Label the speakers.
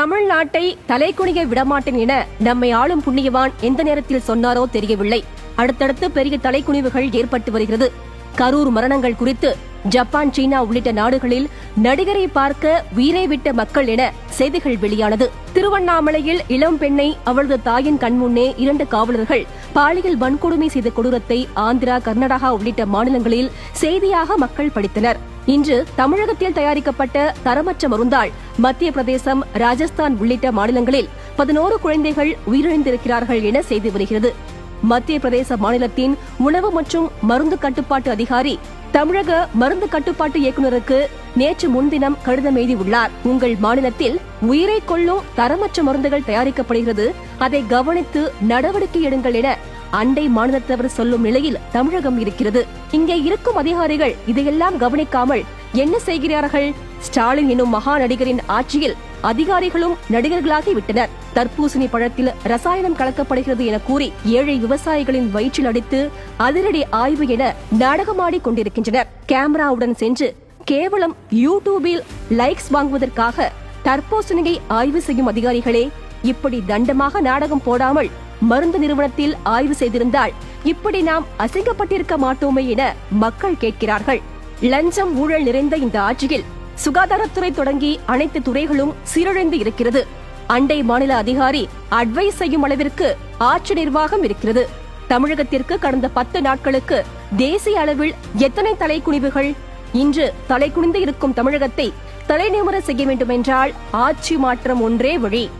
Speaker 1: தமிழ்நாட்டை தலைக்குனிய விடமாட்டேன் என நம்மை ஆளும் புண்ணியவான் எந்த நேரத்தில் சொன்னாரோ தெரியவில்லை. அடுத்தடுத்து பெரிய தலைக்குனிவுகள் ஏற்பட்டு வருகிறது. கரூர் மரணங்கள் குறித்து ஜப்பான் சீனா உள்ளிட்ட நாடுகளில் நடிகரை பார்க்க உயிரை விட்ட மக்கள் என செய்திகள் வெளியானது. திருவண்ணாமலையில் இளம் பெண்ணை அவளது தாயின் கண்முன்னே இரண்டு காவலர்கள் பாலியல் வன்கொடுமை செய்த கொடூரத்தை ஆந்திரா கர்நாடகா உள்ளிட்ட மாநிலங்களில் செய்தியாக மக்கள் படித்தனர். இன்று தமிழகத்தில் தயாரிக்கப்பட்ட தரமற்ற மருந்தால் மத்திய பிரதேசம் ராஜஸ்தான் உள்ளிட்ட மாநிலங்களில் பதினோரு குழந்தைகள் உயிரிழந்திருக்கிறார்கள் என செய்தி வருகிறது. மத்திய பிரதேச மாநிலத்தின் உணவு மற்றும் மருந்து கட்டுப்பாட்டு அதிகாரி தமிழக மருந்து கட்டுப்பாட்டு இயக்குநருக்கு நேற்று முன்தினம் கடிதம் எழுதியுள்ளார். உங்கள் மாநிலத்தில் உயிரை கொள்ளும் தரமற்ற மருந்துகள் தயாரிக்கப்படுகிறது. அதை கவனித்து நடவடிக்கை எடுங்கள் என அண்டை மாநிலத்தவர் சொல்லும் நிலையில் தமிழகம் இருக்கிறது. இங்கே இருக்கும் அதிகாரிகள் இதையெல்லாம் கவனிக்காமல் என்ன செய்கிறார்கள்? ஸ்டாலின் எனும் மகா நடிகரின் ஆட்சியில் அதிகாரிகளும் நடிகர்களாகி விட்டனர் தர்பூசணி பழத்தில் ரசாயனம் கலக்கப்படுகிறது என கூறி ஏழை விவசாயிகளின் வயிற்றில் அடித்து அதிரடி ஆய்வு என நாடகமாடி கொண்டிருக்கின்றனர். கேமராவுடன் சென்று கேவலம் யூடியூபில் லைக்ஸ் வாங்குவதற்காக தர்பூசணியை ஆய்வு செய்யும் அதிகாரிகளே இப்படி தண்டமாக நாடகம் போடாமல் மருந்து நிறுவனத்தில் ஆய்வு செய்திருந்தால் இப்படி நாம் அசிங்கப்பட்டிருக்க மாட்டோமே என மக்கள் கேட்கிறார்கள். லஞ்சம் ஊழல் நிறைந்த இந்த ஆட்சியில் சுகாதாரத்துறை தொடங்கி அனைத்து துறைகளும் சீரழிந்து இருக்கிறது. அண்டை மாநில அதிகாரி அட்வைஸ் செய்யும் அளவிற்கு ஆட்சி நிர்வாகம் இருக்கிறது. தமிழகத்திற்கு கடந்த பத்து நாட்களுக்கு தேசிய அளவில் எத்தனை தலைக்குனிவுகள்? இன்று தலைக்குனிந்து இருக்கும் தமிழகத்தை தலைநிமிர செய்ய வேண்டுமென்றால் ஆட்சி மாற்றம் ஒன்றே வழி.